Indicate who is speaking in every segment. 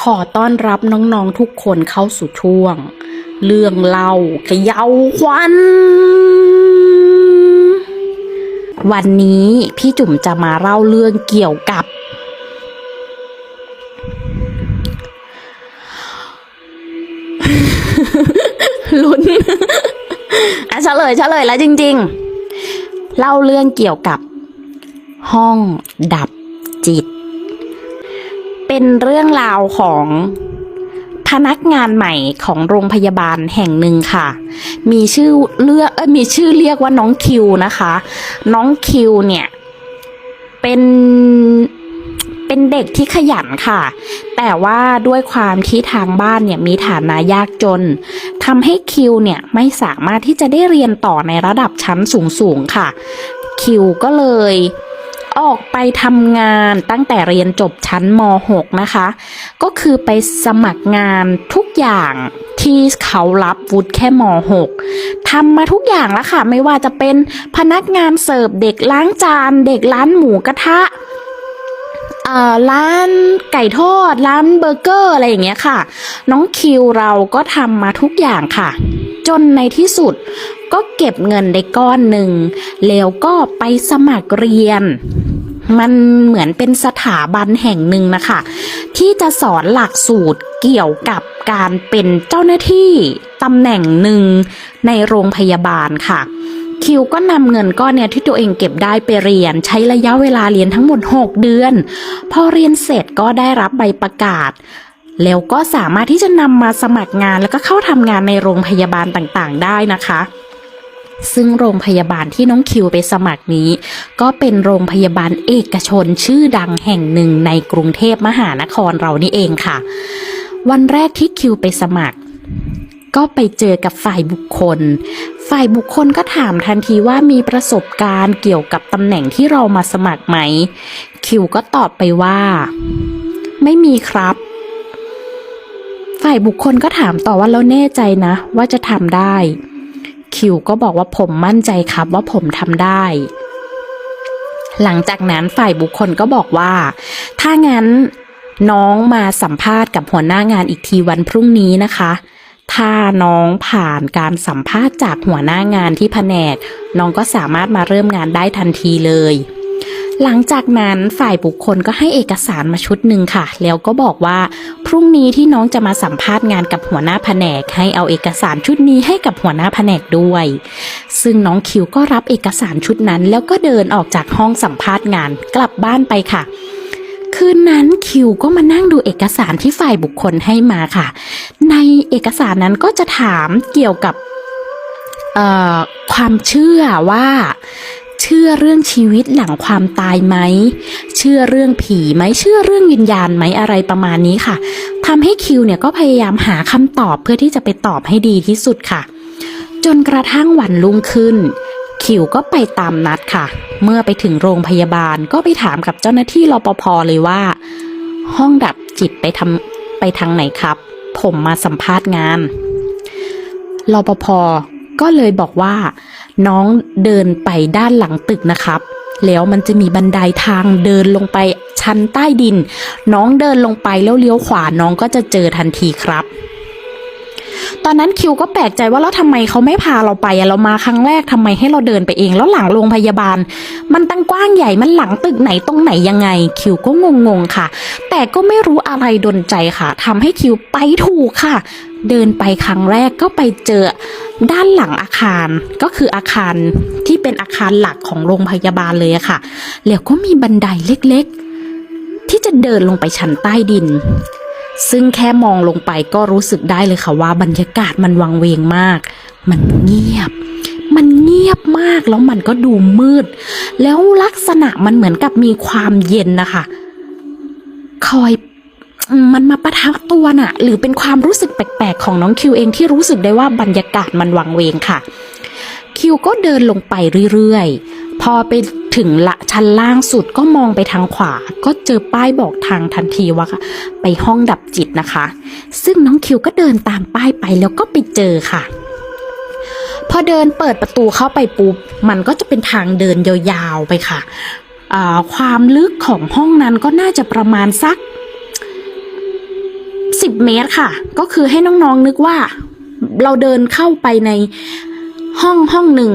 Speaker 1: ขอต้อนรับน้องๆทุกคนเข้าสู่ช่วง เรื่องเล่าเขย่าวขวัญวันนี้พี่จุ๋มจะมาเล่าเรื่องเกี่ยวกับ ลุ้นอะเฉลยเฉลยแล้วจริง ๆ เล่าเรื่องเกี่ยวกับ ห้องดับจิต เป็นเรื่องราวของพนักงานใหม่ของโรงพยาบาลแห่งหนึ่งค่ะ มีชื่อเลือกเอยมีชื่อเรียกว่าน้องคิวนะคะ น้องคิวเนี่ย เป็นเป็นเด็กที่ขยันค่ะ แต่ว่าด้วยความที่ทางบ้านเนี่ยมีฐานะยากจนทำให้คิวเนี่ยไม่สามารถที่จะได้เรียนต่อในระดับชั้นสูงๆค่ะ คิวก็เลย ออกไปทำงานตั้งแต่เรียนจบชั้นม .6 นะคะ ก็คือไปสมัครงานทุกอย่างที่เขารับวุฒิแค่ม .6 ทำมาทุกอย่างแล้วค่ะ ไม่ว่าจะเป็นพนักงานเสิร์ฟเด็กล้างจาน เด็กร้านหมูกระทะเออร้านไก่ทอด ร้านเบอร์เกอร์อะไรอย่างเงี้ยค่ะ น้องคิวเราก็ทำมาทุกอย่างค่ะ จนในที่สุด ก็เก็บเงินได้ก้อนหนึ่ง แล้วก็ไปสมัครเรียน มันเหมือนเป็นสถาบันแห่งหนึ่งนะคะ ที่จะสอนหลักสูตรเกี่ยวกับการเป็นเจ้าหน้าที่ตำแหน่งหนึ่งในโรงพยาบาลค่ะคิวก็นำเงินก้อนเนี่ยที่ตัวเองเก็บได้ไปเรียน ใช้ระยะเวลาเรียนทั้งหมด 6 เดือน พอเรียนเสร็จก็ได้รับใบประกาศ แล้วก็สามารถที่จะนำมาสมัครงานแล้วก็เข้าทำงานในโรงพยาบาลต่างๆ ได้นะคะ ซึ่งโรงพยาบาลที่น้องคิวไปสมัครนี้ ก็เป็นโรงพยาบาลเอกชนชื่อดังแห่งหนึ่งในกรุงเทพมหานครเรานี่เองค่ะ วันแรกที่คิวไปสมัคร ก็ไปเจอกับฝ่ายบุคคล ฝ่ายบุคคลก็ถามทันทีว่ามีประสบการณ์เกี่ยวกับตำแหน่งที่เรามาสมัครไหม คิวก็ตอบไปว่า ไม่มีครับ ฝ่ายบุคคลก็ถามต่อว่าแล้วแน่ใจนะ ว่าจะทำได้ คิวก็บอกว่าผมมั่นใจครับว่าผมทำได้ หลังจากนั้นฝ่ายบุคคลก็บอกว่า ถ้างั้นน้องมาสัมภาษณ์กับหัวหน้างานอีกทีวันพรุ่งนี้นะคะ ถ้าน้องผ่านการสัมภาษณ์จากหัวหน้างานที่แผนก น้องก็สามารถมาเริ่มงานได้ทันทีเลย หลังจากนั้นฝ่ายบุคคลก็ให้เอกสารมาชุดหนึ่งค่ะ แล้วก็บอกว่า พรุ่งนี้ที่น้องจะมาสัมภาษณ์งานกับหัวหน้าแผนก ให้เอาเอกสารชุดนี้ให้กับหัวหน้าแผนกด้วย ซึ่งน้องคิวก็รับเอกสารชุดนั้น แล้วก็เดินออกจากห้องสัมภาษณ์งานกลับบ้านไปค่ะคืนนั้นคิวก็มานั่งดูเอกสารที่ฝ่ายบุคคลให้มาค่ะ ในเอกสารนั้นก็จะถามเกี่ยวกับความเชื่อว่า ชื่อเรื่องชีวิตหลังความตายไหม เชื่อเรื่องผีไหม เชื่อเรื่องวิญญาณไหมอะไรประมาณนี้ค่ะทำให้คิวเนี่ยก็พยายามหาคำตอบเพื่อที่จะไปตอบให้ดีที่สุดค่ะ จนกระทั่งวันรุ่งขึ้น คิวก็ไปตามนัดค่ะ เมื่อไปถึงโรงพยาบาลก็ไปถามกับเจ้าหน้าที่รปภเลยว่า ห้องดับจิตไปทำไปทางไหนครับ ผมมาสัมภาษณ์งานรปภก็เลยบอกว่า น้องเดินไปด้านหลังตึกนะครับ แล้วมันจะมีบันไดทางเดินลงไปชั้นใต้ดิน น้องเดินลงไปแล้วเลี้ยวขวาน้องก็จะเจอทันทีครับ ตอนนั้นคิวก็แปลกใจว่าแล้วทำไมเขาไม่พาเราไปอะเรามาครั้งแรกทำไมให้เราเดินไปเองแล้วหลังโรงพยาบาล มันตั้งกว้างใหญ่มันหลังตึกไหนตรงไหนยังไง คิวก็งงๆค่ะ แต่ก็ไม่รู้อะไรดนใจค่ะทำให้คิวไปถูกค่ะ เดินไปครั้งแรกก็ไปเจอด้านหลังอาคารก็คืออาคารที่เป็นอาคารหลักของโรงพยาบาลเลยค่ะ แล้วก็มีบันไดเล็กๆ ที่จะเดินลงไปชั้นใต้ดิน ซึ่งแค่มองลงไปก็รู้สึกได้เลยค่ะว่าบรรยากาศมันวังเวงมาก มันเงียบ มันเงียบมากแล้วมันก็ดูมืด แล้วลักษณะมันเหมือนกับมีความเย็นนะคะ คอยมมันมาประทับตัวน่ะ หรือเป็นความรู้สึกแปลกๆของน้องคิวเองที่รู้สึกได้ว่าบรรยากาศมันวังเวงค่ะ คิวก็เดินลงไปเรื่อยๆ พอไปถึงละชั้นล่างสุดก็มองไปทางขวา ก็เจอป้ายบอกทางทันทีว่าไปห้องดับจิตนะคะ ซึ่งน้องคิวก็เดินตามป้ายไปแล้วก็ไปเจอค่ะ พอเดินเปิดประตูเข้าไปปุ๊บมันก็จะเป็นทางเดินยาวๆไปค่ะ ความลึกของห้องนั้นก็น่าจะประมาณสัก 10 เมตรค่ะ ก็คือให้น้องๆนึกว่าเราเดินเข้าไปใน ห้องห้องหนึ่ง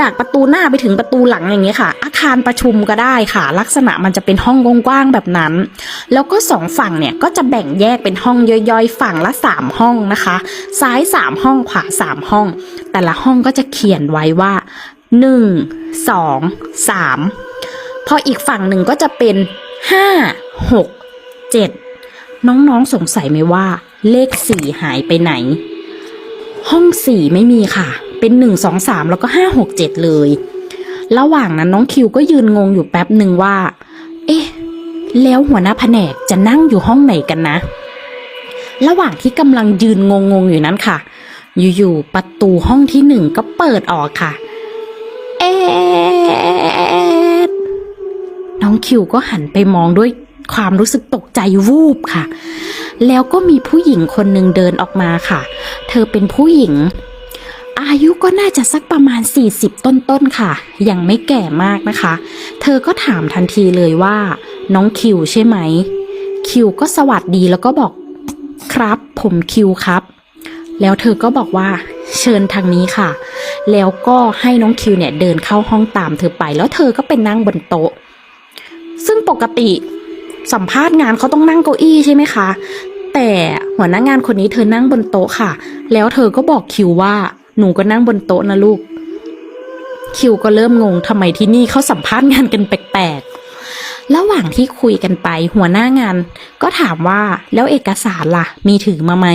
Speaker 1: จากประตูหน้าไปถึงประตูหลังอย่างเงี้ยค่ะ อาคารประชุมก็ได้ค่ะ ลักษณะมันจะเป็นห้องกว้างๆแบบนั้น แล้วก็สองฝั่งเนี่ยก็จะแบ่งแยกเป็นห้องย่อยๆ ฝั่งละสามห้องนะคะ ซ้ายสามห้องขวาสามห้อง แต่ละห้องก็จะเขียนไว้ว่าหนึ่งสองสามพออีกฝั่งหนึ่งก็จะเป็นห้าหกเจ็ดน้องๆสงสัยไหมว่า เลขสี่หายไปไหน ห้องสี่ไม่มีค่ะ เป็นหนึ่งสองสามแล้วก็ห้าหกเจ็ดเลย ระหว่างนั้นน้องคิวก็ยืนงงอยู่แป๊บหนึ่งว่า เอ๊ะ แล้วหัวหน้าแผนกจะนั่งอยู่ห้องไหนกันนะ ระหว่างที่กำลังยืนงงๆอยู่นั้นค่ะ อยู่ๆประตูห้องที่หนึ่งก็เปิดออกค่ะ เอ๊ะน้องคิวก็หันไปมองด้วยความรู้สึกตกใจวูบค่ะ แล้วก็มีผู้หญิงคนหนึ่งเดินออกมาค่ะ เธอเป็นผู้หญิง อายุก็น่าจะสักประมาณ 40 ต้นๆค่ะ ยังไม่แก่มากนะคะ เธอก็ถามทันทีเลยว่า น้องคิวใช่ไหม คิวก็สวัสดีแล้วก็บอกครับ ผมคิวครับ แล้วเธอก็บอกว่า เชิญทางนี้ค่ะ แล้วก็ให้น้องคิวเนี่ยเดินเข้าห้องตามเธอไป แล้วเธอก็เป็นนั่งบนโต๊ะ ซึ่งปกติสัมภาษณ์งานเขาต้องนั่งเก้าอี้ใช่ไหมคะ แต่หัวหน้างานคนนี้เธอนั่งบนโต๊ะค่ะ แล้วเธอก็บอกคิวว่า หนูก็นั่งบนโต๊ะนะลูก คิวก็เริ่มงงทำไมที่นี่เขาสัมภาษณ์งานกันแปลกๆ ระหว่างที่คุยกันไปหัวหน้างาน ก็ถามว่าแล้วเอกสารล่ะ มีถือมาไหม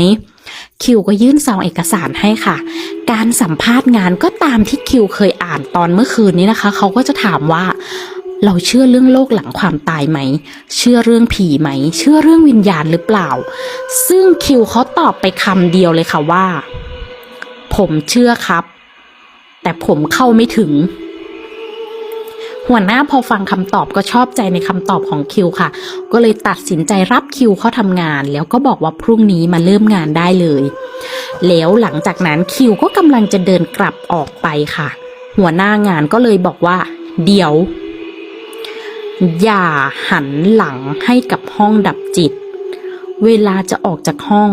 Speaker 1: คิวก็ยื่นซองเอกสารให้ค่ะ การสัมภาษณ์งานก็ตามที่คิวเคยอ่านตอนเมื่อคืนนี้นะคะ เขาก็จะถามว่าเราเชื่อเรื่องโลกหลังความตายไหม เชื่อเรื่องผีไหม เชื่อเรื่องวิญญาณหรือเปล่า ซึ่งคิวเขาตอบไปคำเดียวเลยค่ะว่า ผมเชื่อครับ แต่ผมเข้าไม่ถึง หัวหน้าพอฟังคำตอบก็ชอบใจในคำตอบของคิวค่ะ ก็เลยตัดสินใจรับคิวเข้าทำงาน แล้วก็บอกว่าพรุ่งนี้มาเริ่มงานได้เลย แล้วหลังจากนั้นคิวก็กำลังจะเดินกลับออกไปค่ะ หัวหน้างานก็เลยบอกว่า เดี๋ยว อย่าหันหลังให้กับห้องดับจิต เวลาจะออกจากห้อง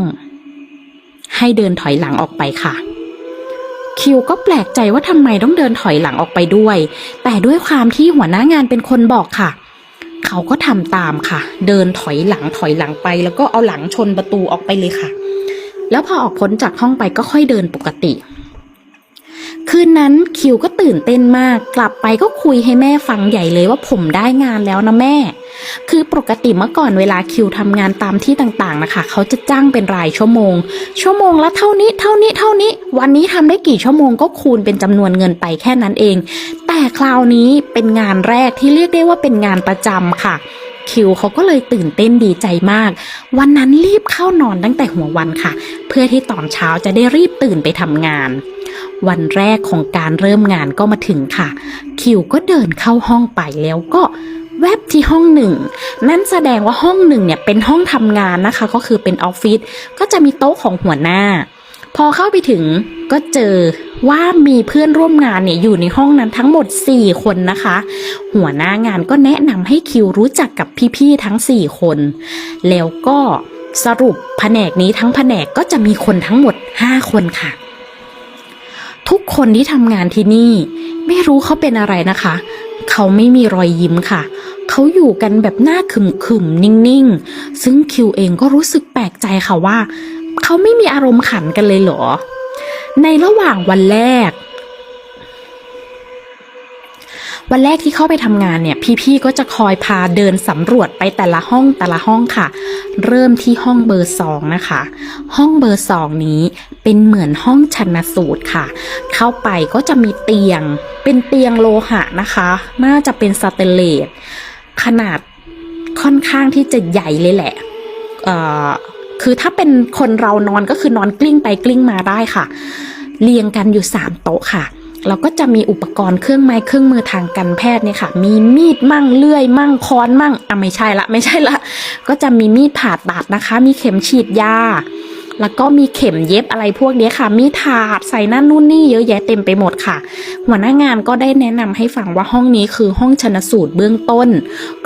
Speaker 1: ให้เดินถอยหลังออกไปค่ะ คิวก็แปลกใจว่าทำไมต้องเดินถอยหลังออกไปด้วย แต่ด้วยความที่หัวหน้างานเป็นคนบอกค่ะ เขาก็ทำตามค่ะ เดินถอยหลังถอยหลังไป แล้วก็เอาหลังชนประตูออกไปเลยค่ะ แล้วพอออกพ้นจากห้องไปก็ค่อยเดินปกติ คืนนั้นคิวก็ตื่นเต้นมาก กลับไปก็คุยให้แม่ฟังใหญ่เลยว่าผมได้งานแล้วนะแม่ คือปกติเมื่อก่อนเวลาคิวทำงานตามที่ต่างๆนะคะ เขาจะจ้างเป็นรายชั่วโมง ชั่วโมงละเท่านี้เท่านี้เท่านี้ วันนี้ทำได้กี่ชั่วโมงก็คูณเป็นจำนวนเงินไปแค่นั้นเอง แต่คราวนี้เป็นงานแรกที่เรียกได้ว่าเป็นงานประจำค่ะคิวเขาก็เลยตื่นเต้นดีใจมาก วันนั้นรีบเข้านอนตั้งแต่หัววันค่ะ เพื่อที่ตอนเช้าจะได้รีบตื่นไปทำงาน วันแรกของการเริ่มงานก็มาถึงค่ะ คิวก็เดินเข้าห้องไปแล้วก็ แวบที่ห้องหนึ่งนั่นแสดงว่าห้องหนึ่งเนี่ยเป็นห้องทำงานนะคะ ก็คือเป็นออฟฟิศก็จะมีโต๊ะของหัวหน้า พอเข้าไปถึงก็เจอว่ามีเพื่อนร่วมงานเนี่ยอยู่ในห้องนั้นทั้งหมด 4 คนนะคะ หัวหน้างานก็แนะนำให้คิวรู้จักกับพี่ๆทั้ง 4 คน แล้วก็สรุปแผนกนี้ทั้งแผนกก็จะมีคนทั้งหมด 5 คนค่ะ ทุกคนที่ทำงานที่นี่ ไม่รู้เขาเป็นอะไรนะคะ เขาไม่มีรอยยิ้มค่ะ เขาอยู่กันแบบหน้าขึมขึมๆ นิ่งๆ ซึ่งคิวเองก็รู้สึกแปลกใจค่ะว่า เขาไม่มีอารมณ์ขันกันเลยเหรอ ในระหว่างวันแรก วันแรกที่เข้าไปทำงานเนี่ย พี่ๆ ก็จะคอยพาเดินสำรวจไปแต่ละห้องแต่ละห้องค่ะ เริ่มที่ห้องเบอร์สองนะคะ ห้องเบอร์สองนี้เป็นเหมือนห้องชันสูตรค่ะ เข้าไปก็จะมีเตียง เป็นเตียงโลหะนะคะ น่าจะเป็นสเตนเลส ขนาดค่อนข้างที่จะใหญ่เลยแหละเอ่อคือถ้าเป็นคนเรานอนก็คือนอนกลิ้งไปกลิ้งมาได้ค่ะ เรียงกันอยู่สามโต๊ะค่ะเราก็จะมีอุปกรณ์เครื่องไม้เครื่องมือทางการแพทย์เนี่ยค่ะ มีมีดมั่งเลื่อย มั่งค้อนมั่งอะไม่ใช่ละไม่ใช่ละ ก็จะมีมีดผ่าตัดนะคะ มีเข็มฉีดยา แล้วก็มีเข็มเย็บอะไรพวกนี้ค่ะ มีถาดใส่นั่นนู่นนี่เยอะแยะเต็มไปหมดค่ะ หัวหน้างานก็ได้แนะนำให้ฟังว่าห้องนี้คือห้องชนสูตรเบื้องต้น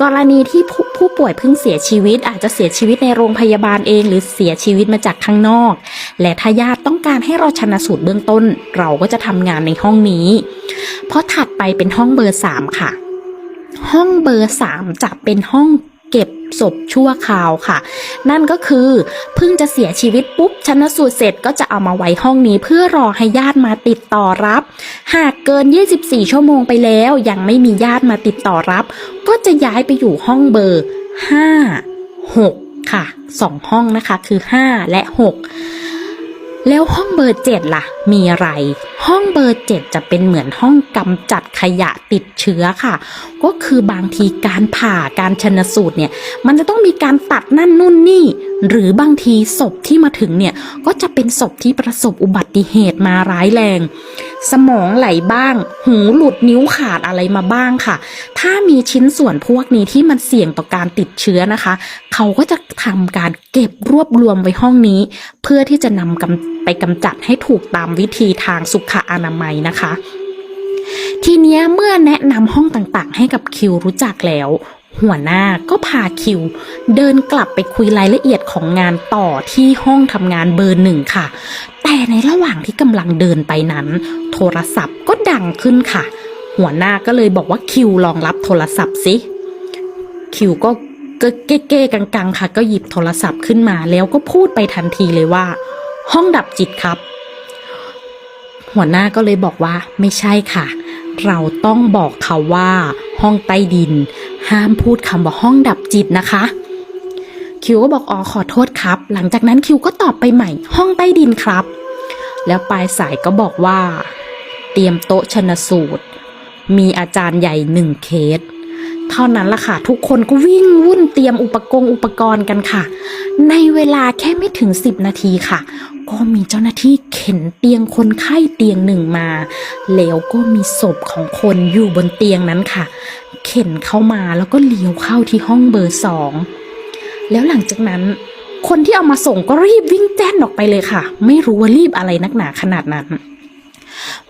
Speaker 1: กรณีที่ผู้ผู้ป่วยเพิ่งเสียชีวิต อาจจะเสียชีวิตในโรงพยาบาลเอง หรือเสียชีวิตมาจากข้างนอก และถ้าญาติต้องการให้เราชนสูตรเบื้องต้น เราก็จะทำงานในห้องนี้ เพราะถัดไปเป็นห้องเบอร์สามค่ะห้องเบอร์สามจะเป็นห้อง ศพชั่วคราวค่ะ นั่นก็คือเพิ่งจะเสียชีวิตปุ๊บชนสูตรเสร็จก็จะเอามาไว้ห้องนี้เพื่อรอให้ญาติมาติดต่อรับ หากเกิน 24 ชั่วโมงไปแล้วยังไม่มีญาติมาติดต่อรับ ก็จะย้ายไปอยู่ห้องเบอร์ 5 6 ค่ะ 2 ห้องนะคะคือ 5 และ 6 แล้วห้องเบอร์7ล่ะ มีอะไร ห้องเบอร์7จะเป็นเหมือนห้องกำจัดขยะติดเชื้อค่ะ ก็คือบางทีการผ่าการชนสูตรเนี่ย มันจะต้องมีการตัดนั่นนู่นนี่ หรือบางทีศพที่มาถึงเนี่ย ก็จะเป็นศพที่ประสบอุบัติเหตุมาร้ายแรง สมองไหลบ้าง หูหลุดนิ้วขาดอะไรมาบ้างค่ะ ถ้ามีชิ้นส่วนพวกนี้ที่มันเสี่ยงต่อการติดเชื้อนะคะ เขาก็จะทำการเก็บรวบรวมไว้ห้องนี้ เพื่อที่จะนำกำไปกำจัดให้ถูกตามวิธีทางสุขอนามัยนะคะ ทีเนี้ยเมื่อแนะนำห้องต่างๆ ให้กับคิวรู้จักแล้ว หัวหน้าก็พาคิว เดินกลับไปคุยรายละเอียดของงานต่อที่ห้องทำงานเบอร์หนึ่งค่ะ แต่ในระหว่างที่กำลังเดินไปนั้น โทรศัพท์ก็ดังขึ้นค่ะ หัวหน้าก็เลยบอกว่าคิวลองรับโทรศัพท์สิคิวก็เก้เก้ๆกังๆ ค่ะ ก็หยิบโทรศัพท์ขึ้นมาแล้วก็พูดไปทันทีเลยว่า ห้องดับจิตครับ หัวหน้าก็เลยบอกว่าไม่ใช่ค่ะ เราต้องบอกเขาว่า ห้องใต้ดิน ห้ามพูดคำว่าห้องดับจิตนะคะ คิวก็บอกอ๋อขอโทษครับ หลังจากนั้นคิวก็ตอบไปใหม่ ห้องใต้ดินครับ แล้วปลายสายก็บอกว่า เตรียมโต๊ะชนสูตร มีอาจารย์ใหญ่หนึ่งเคสเท่านั้นล่ะค่ะ ทุกคนก็วิ่งวุ่นเตรียมอุปกรณ์อุปกรณ์กันค่ะ ในเวลาแค่ไม่ถึง 10 นาทีค่ะ ก็มีเจ้าหน้าที่เข็นเตียงคนไข้เตียงหนึ่งมา แล้วก็มีศพของคนอยู่บนเตียงนั้นค่ะ เข็นเข้ามาแล้วก็เลี้ยวเข้าที่ห้องเบอร์สองแล้วหลังจากนั้น คนที่เอามาส่งก็รีบวิ่งแจ้นออกไปเลยค่ะ ไม่รู้ว่ารีบอะไรนักหนาขนาดนั้น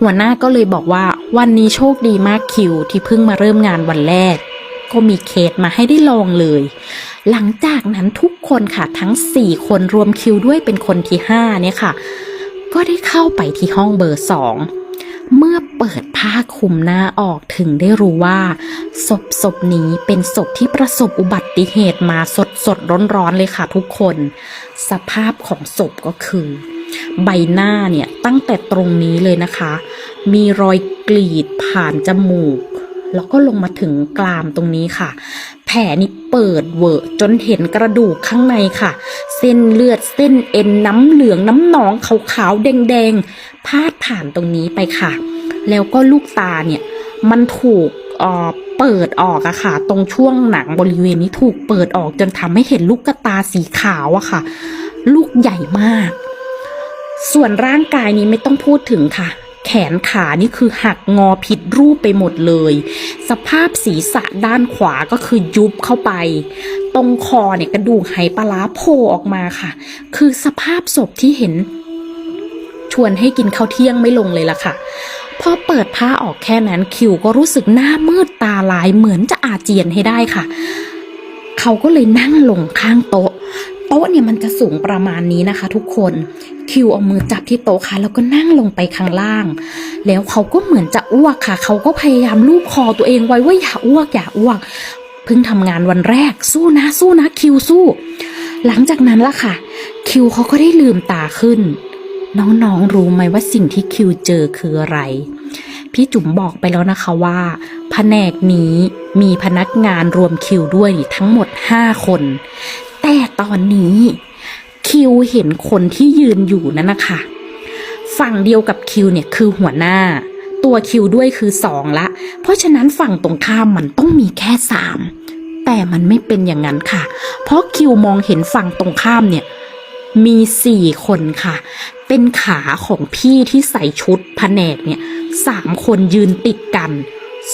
Speaker 1: หัวหน้าก็เลยบอกว่าวันนี้โชคดีมากคิวที่เพิ่งมาเริ่มงานวันแรก ก็มีเคสมาให้ได้ลองเลย หลังจากนั้นทุกคนค่ะทั้ง 4 คนรวมคิวด้วยเป็นคนที่ 5 เนี่ยค่ะ ก็ได้เข้าไปที่ห้องเบอร์ 2เมื่อเปิดผ้าคลุมหน้าออกถึงได้รู้ว่า ศพศพนี้เป็นศพที่ประสบอุบัติเหตุมาสดสดร้อนร้อนเลยค่ะทุกคน สภาพของศพก็คือ ใบหน้าเนี่ยตั้งแต่ตรงนี้เลยนะคะ มีรอยกรีดผ่านจมูก แล้วก็ลงมาถึงกรามตรงนี้ค่ะ แผลนี่เปิดเวอะจนเห็นกระดูกข้างในค่ะ เส้นเลือดเส้นเอ็นน้ำเหลืองน้ำหนองขาวๆแดงๆพาดผ่านตรงนี้ไปค่ะ แล้วก็ลูกตาเนี่ยมันถูกเอ่อเปิดออกอะค่ะ ตรงช่วงหนังบริเวณนี้ถูกเปิดออกจนทำให้เห็นลูกกตาสีขาวอะค่ะ ลูกใหญ่มาก ส่วนร่างกายนี้ไม่ต้องพูดถึงค่ะ แขนขานี่คือหักงอผิดรูปไปหมดเลย สภาพศีรษะด้านขวาก็คือยุบเข้าไป ตรงคอเนี่ยกระดูกไหปลาโผล่ออกมาค่ะ คือสภาพศพที่เห็น ชวนให้กินข้าวเที่ยงไม่ลงเลยล่ะค่ะพอเปิดผ้าออกแค่นั้นคิวก็รู้สึกหน้ามืดตาลายเหมือนจะอาเจียนให้ได้ค่ะ เขาก็เลยนั่งลงข้างโต๊ะ ต๊ะเนี่ยมันจะสูงประมาณนี้นะคะ ทุกคนคิวเอามือจับที่โต๊ะค่ะ แล้วก็นั่งลงไปข้างล่าง แล้วเขาก็เหมือนจะอ้วกค่ะ เขาก็พยายามลูบคอตัวเองไว้ว่าอย่าอ้วกอย่าอ้วกเพิ่งทำงานวันแรกสู้นะสู้นะคิวสู้ หลังจากนั้นล่ะค่ะ คิวเขาก็ได้ลืมตาขึ้น น้องๆรู้ไหมว่าสิ่งที่คิวเจอคืออะไร พี่จุ๋มบอกไปแล้วนะคะว่า แผนกนี้มีพนักงานรวมคิวด้วยทั้งหมด 5 คน แต่ตอนนี้คิวเห็นคนที่ยืนอยู่นั่นนะคะฝั่งเดียวกับคิวเนี่ยคือหัวหน้า ตัวคิวด้วยคือสองละ เพราะฉะนั้นฝั่งตรงข้ามมันต้องมีแค่สามแต่มันไม่เป็นอย่างนั้นค่ะ เพราะคิวมองเห็นฝั่งตรงข้ามเนี่ยมีสี่คนค่ะ เป็นขาของพี่ที่ใส่ชุดแผนกเนี่ยสามคนยืนติดกัน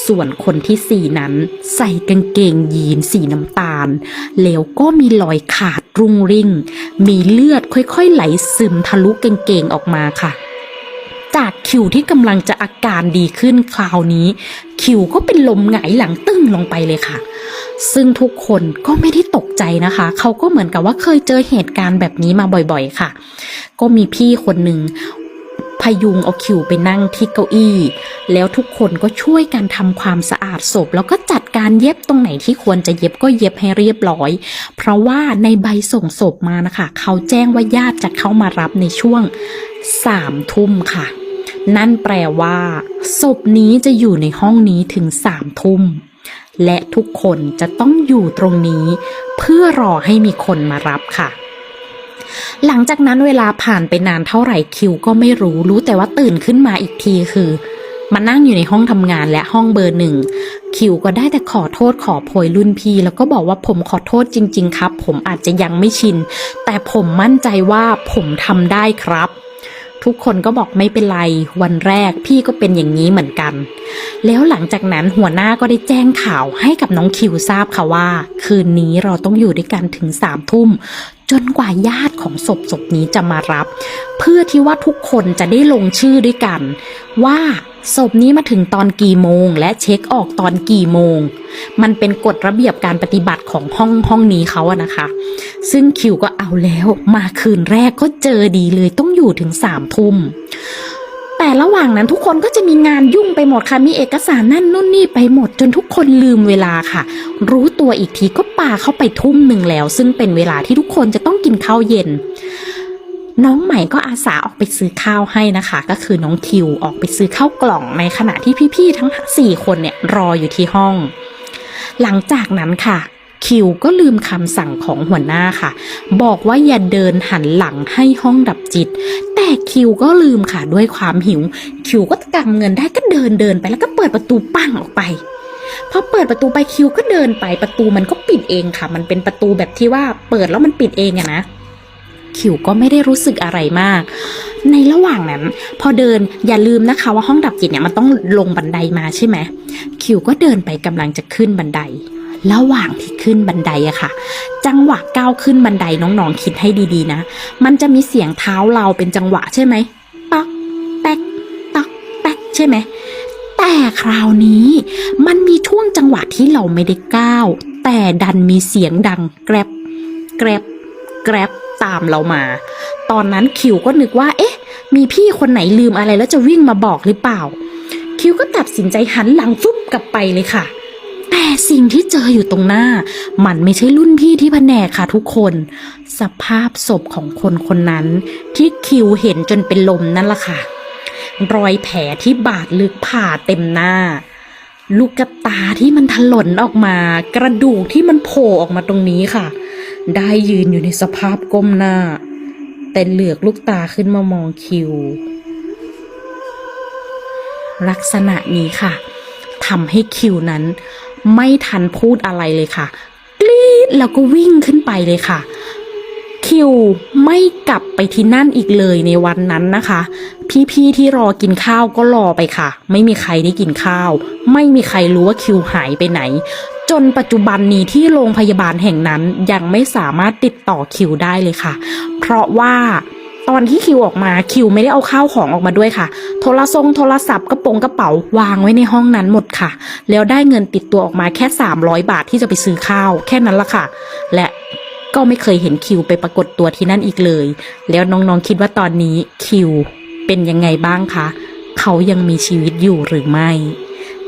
Speaker 1: ส่วนคนที่สี่นั้นใส่กางเกงยีนสีน้ำตาล แล้วก็มีรอยขาดรุงริ่ง มีเลือดค่อยๆไหลซึมทะลุกางเกงออกมาค่ะ จากคิวที่กำลังจะอาการดีขึ้นคราวนี้ คิวก็เป็นลมหงายหลังตึ้งลงไปเลยค่ะ ซึ่งทุกคนก็ไม่ได้ตกใจนะคะ เขาก็เหมือนกับว่าเคยเจอเหตุการณ์แบบนี้มาบ่อยๆค่ะ ก็มีพี่คนหนึ่ง พยุงเอาคิวไปนั่งที่เก้าอี้ แล้วทุกคนก็ช่วยกันทำความสะอาดศพ แล้วก็จัดการเย็บตรงไหนที่ควรจะเย็บก็เย็บให้เรียบร้อย เพราะว่าในใบส่งศพมานะคะ เขาแจ้งว่าญาติจะเข้ามารับในช่วงสามทุ่มค่ะ นั่นแปลว่าศพนี้จะอยู่ในห้องนี้ถึงสามทุ่มและทุกคนจะต้องอยู่ตรงนี้ เพื่อรอให้มีคนมารับค่ะ หลังจากนั้นเวลาผ่านไปนานเท่าไหร่คิวก็ไม่รู้รู้แต่ว่าตื่นขึ้นมาอีกทีคือมานั่งอยู่ในห้องทำงานและห้องเบอร์หนึ่ง คิวก็ได้แต่ขอโทษขอโพยรุ่นพี่ แล้วก็บอกว่าผมขอโทษจริง ๆ ครับ ผมอาจจะยังไม่ชิน แต่ผมมั่นใจว่าผมทำได้ครับ ทุกคนก็บอกไม่เป็นไร วันแรกพี่ก็เป็นอย่างนี้เหมือนกัน แล้วหลังจากนั้นหัวหน้าก็ได้แจ้งข่าวให้กับน้องคิวทราบค่ะว่า คืนนี้เราต้องอยู่ด้วยกันถึงสามทุ่ม จนกว่าญาติของศพศพนี้จะมารับ เพื่อที่ว่าทุกคนจะได้ลงชื่อด้วยกัน ว่า ศพนี้มาถึงตอนกี่โมง และเช็คออกตอนกี่โมง มันเป็นกฎระเบียบการปฏิบัติของห้องห้องนี้เขาอะนะคะ ซึ่งคิวก็เอาแล้วมาคืนแรกก็เจอดีเลยต้องอยู่ถึงสามทุ่มแต่ระหว่างนั้นทุกคนก็จะมีงานยุ่งไปหมดค่ะ มีเอกสารนั่นนู่นนี่ไปหมดจนทุกคนลืมเวลาค่ะ รู้ตัวอีกทีก็ปาเข้าไปทุ่มหนึ่งแล้ว ซึ่งเป็นเวลาที่ทุกคนจะต้องกินข้าวเย็น น้องใหม่ก็อาสาออกไปซื้อข้าวให้นะคะ ก็คือน้องคิวออกไปซื้อข้าวกล่องในขณะที่พี่ๆทั้งสี่คนเนี่ยรออยู่ที่ห้อง หลังจากนั้นค่ะคิวก็ลืมคำสั่งของหัวหน้าค่ะ บอกว่าอย่าเดินหันหลังให้ห้องดับจิต แต่คิวก็ลืมค่ะด้วยความหิว คิวก็กำเงินได้ก็เดินเดินไปแล้วก็เปิดประตูปั้งออกไปพอเปิดประตูไปคิวก็เดินไปประตูมันก็ปิดเองค่ะ มันเป็นประตูแบบที่ว่าเปิดแล้วมันปิดเองอะนะ คิวก็ไม่ได้รู้สึกอะไรมาก ในระหว่างนั้น พอเดินอย่าลืมนะคะว่าห้องดับจิตเนี่ยมันต้องลงบันไดมาใช่ไหมคิวก็เดินไปกำลังจะขึ้นบันได ระหว่างที่ขึ้นบันไดอะค่ะ จังหวะก้าวขึ้นบันไดน้องๆคิดให้ดีๆนะ มันจะมีเสียงเท้าเราเป็นจังหวะใช่ไหมต๊อกแต๊กต๊อกแต๊กใช่ไหมแต่คราวนี้มันมีช่วงจังหวะที่เราไม่ได้ก้าวแต่ดันมีเสียงดังแกร็บแกร็บแกร็บ ตามเรามา ตอนนั้นคิวก็นึกว่า เอ๊ะ มีพี่คนไหนลืมอะไรแล้วจะวิ่งมาบอกหรือเปล่า คิวก็ตัดสินใจหันหลังฟุบกลับไปเลยค่ะ แต่สิ่งที่เจออยู่ตรงหน้า มันไม่ใช่รุ่นพี่ที่แผนกค่ะทุกคน สภาพศพของคนคนนั้น ที่คิวเห็นจนเป็นลมนั่นล่ะค่ะ รอยแผลที่บาดลึกผ่าเต็มหน้าลูกกระตาที่มันถลนออกมา กระดูกที่มันโผล่ออกมาตรงนี้ค่ะ ได้ยืนอยู่ในสภาพก้มหน้า แต่เหลือกลูกตาขึ้นมามองคิว ลักษณะนี้ค่ะทำให้คิวนั้น ไม่ทันพูดอะไรเลยค่ะ กรี๊ดแล้วก็วิ่งขึ้นไปเลยค่ะ คิวไม่กลับไปที่นั่นอีกเลยในวันนั้นนะคะ พี่ๆที่รอกินข้าวก็รอไปค่ะ ไม่มีใครได้กินข้าว ไม่มีใครรู้ว่าคิวหายไปไหน จนปัจจุบันนี้ที่โรงพยาบาลแห่งนั้นยังไม่สามารถติดต่อคิวได้เลยค่ะ เพราะว่าตอนที่คิวออกมาคิวไม่ได้เอาข้าวของออกมาด้วยค่ะ โทรศัพท์โทรศัพท์กระโปรงกระเป๋าวางไว้ในห้องนั้นหมดค่ะ แล้วได้เงินติดตัวออกมาแค่ 300 บาทที่จะไปซื้อข้าวแค่นั้นละค่ะ และก็ไม่เคยเห็นคิวไปปรากฏตัวที่นั่นอีกเลย แล้วน้องๆคิดว่าตอนนี้คิวเป็นยังไงบ้างคะ เขายังมีชีวิตอยู่หรือไม่